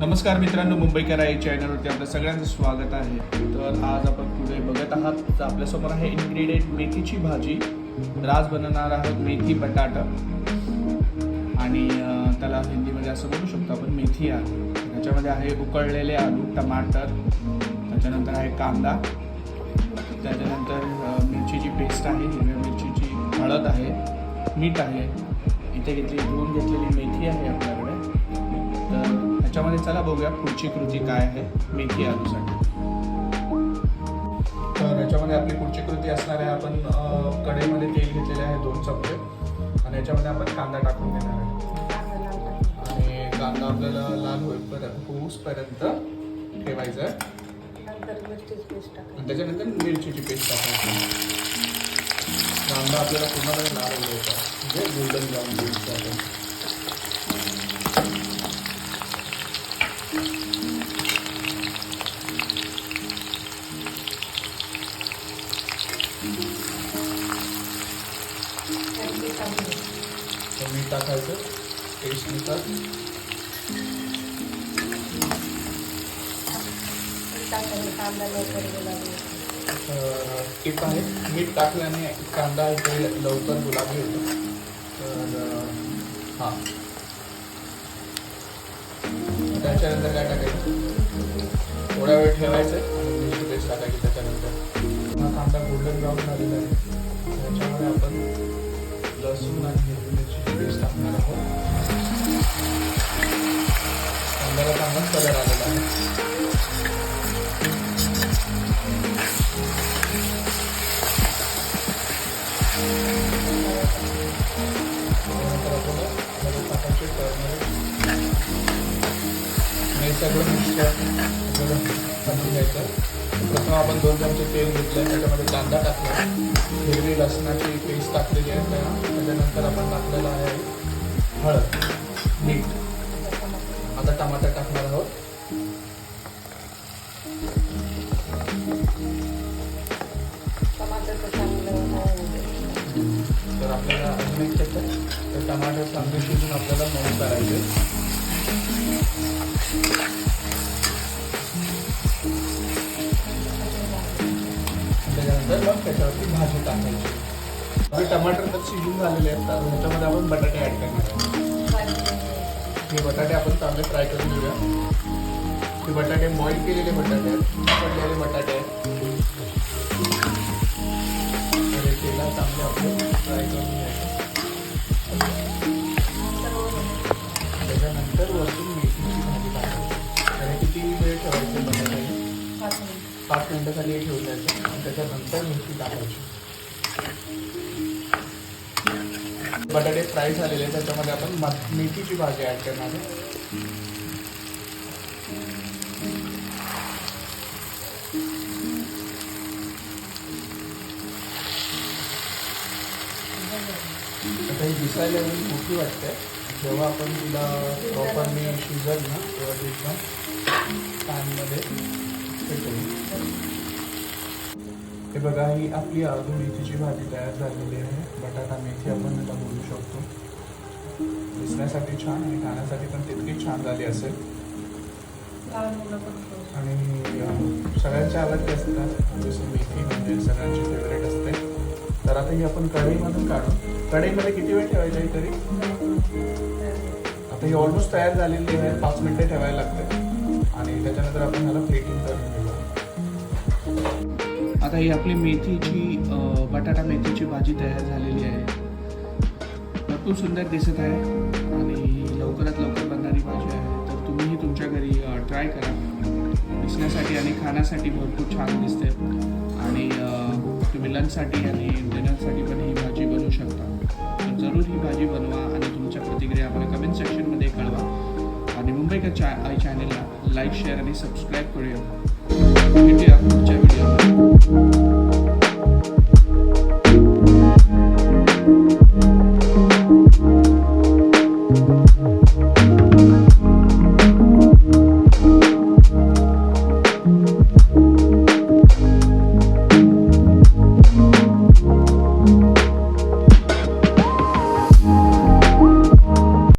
नमस्कार मित्रांनो मुंबईकर आहे चॅनलवरती आपलं सगळ्यांचं स्वागत आहे. तर आज आपण पुढे बघत आहात तर आपल्यासमोर आहे इन्ग्रेडियंट मेथीची भाजी. तर आज बनवणार आहोत मेथी बटाटा. आणि त्याला हिंदीमध्ये असं बोलू शकतो आपण मेथी आलू. त्याच्यामध्ये आहे उकळलेले आलू टमाटर त्याच्यानंतर आहे कांदा. त्याच्यानंतर मिरचीची पेस्ट आहे हिरव्या मिरचीची हळद आहे मीठ आहे. इथे घेतली धुवून घेतलेली मेथी आहे ह्याच्यामध्ये चला बघूया पुढची कृती काय आहे. मेथी आलूसाठी तर ह्याच्यामध्ये आपली पुढची कृती असणार आहे. आपण कढईमध्ये तेल घेतलेले आहे दोन चमचे. आणि याच्यामध्ये आपण कांदा टाकून घेणार आहे. आणि कांदा आपल्याला लाल होईपर्यंत होऊसपर्यंत ठेवायचा आहे. त्याच्यानंतर मिरचीची पेस्ट टाकायची. कांदा आपल्याला पूर्णपणे लाल होऊन म्हणजे गोल्डन ब्राऊन द्यायचं आपण मीठ टाकायचं. टेस्टनुसार टिप आहे. मीठ टाकल्याने कांदा इथे लवकर गुलाबी होतो. तर हां. त्याच्यानंतर काय टाकायचं? थोडा वेळ ठेवायचं. हा आलेलं आहे. त्याच्यामध्ये आपण लसूण आणि हिरवी पेस्ट टाकणार आहोत. कांद्याला चांगला कलर आलेला आहे. त्यानंतर आपल्याला हे सगळं मिक्सचर आपल्याला समजून घ्यायचं. प्रथम आपण दोन चमचे तेल घेतलं त्याच्यामध्ये कांदा टाकला हिरवी लसणाची पेस्ट टाकलेली आहे त्या त्याच्यानंतर आपण टाकलेलं आहे हळद मीठ. आता टमाटर टाकणार आहोत. तर आपल्याला अजून एक आहे. तर टमाटर चांगले शिजून आपल्याला मऊ करायचे. त्याच्यावरती भाजी टाकायची. टमाटर तर शिजून झालेले आहेत तर ह्याच्यामध्ये आपण बटाटे ॲड करणार हे बटाटे आपण चांगले फ्राय करून घेऊया. हे बटाटे बॉईल केलेले बटाटे आहेत पडलेले बटाटे आहेत. तेला चांगले आपण फ्राय करून घ्यायचे. त्याच्यानंतर वरती पाच मिनटं हे ठेवून आणि त्याच्यानंतर मिरची टाकायची. बटाटे फ्राय झालेले त्याच्यामध्ये आपण मेथीची भाजी ॲड करणार आहे. आता ही दिसायला एवढी मोठी वाटते जेव्हा आपण तिला प्रॉपरली शिजल ना तेव्हा ती एकदम पॅनमध्ये हे बघा ही आपली आलू मेथीची भाजी तयार झालेली आहे बटाटा मेथी आपण त्याला बोलू शकतो. दिसण्यासाठी छान आणि खाण्यासाठी पण तितकी छान झाली असेल. आणि सगळ्यांच्या आवडते असतात. जसं मेथी म्हणजे सगळ्यांची फेवरेट असते. तर आता ही आपण कढईमधून काढू. कढईमध्ये किती वेळ ठेवायचं आहे तरी? आता ही ऑलमोस्ट तयार झालेली आहे. पाच मिनटं ठेवायला लागते आणि त्याच्यानंतर आपण ह्याला प्लेटिंग करून घेऊ. आता ही आपली मेथीची बटाटा मेथीची भाजी तयार झालेली आहे. भरपूर सुंदर दिसत आहे आणि लवकरात लवकर बनणारी भाजी आहे. तर तुम्हीही तुमच्या घरी ट्राय करा. दिसण्यासाठी आणि खाण्यासाठी भरपूर छान दिसते. आणि तुम्ही लंचसाठी आणि डिनरसाठी पण ही भाजी बनवू शकता. तर जरूर ही भाजी बनवा आणि तुमच्या प्रतिक्रिया आम्हाला कमेंट सेक्शनमध्ये રૂમમેકર ચેનલને લાઈક શેર અને સબસ્ક્રાઈબ કર્યો.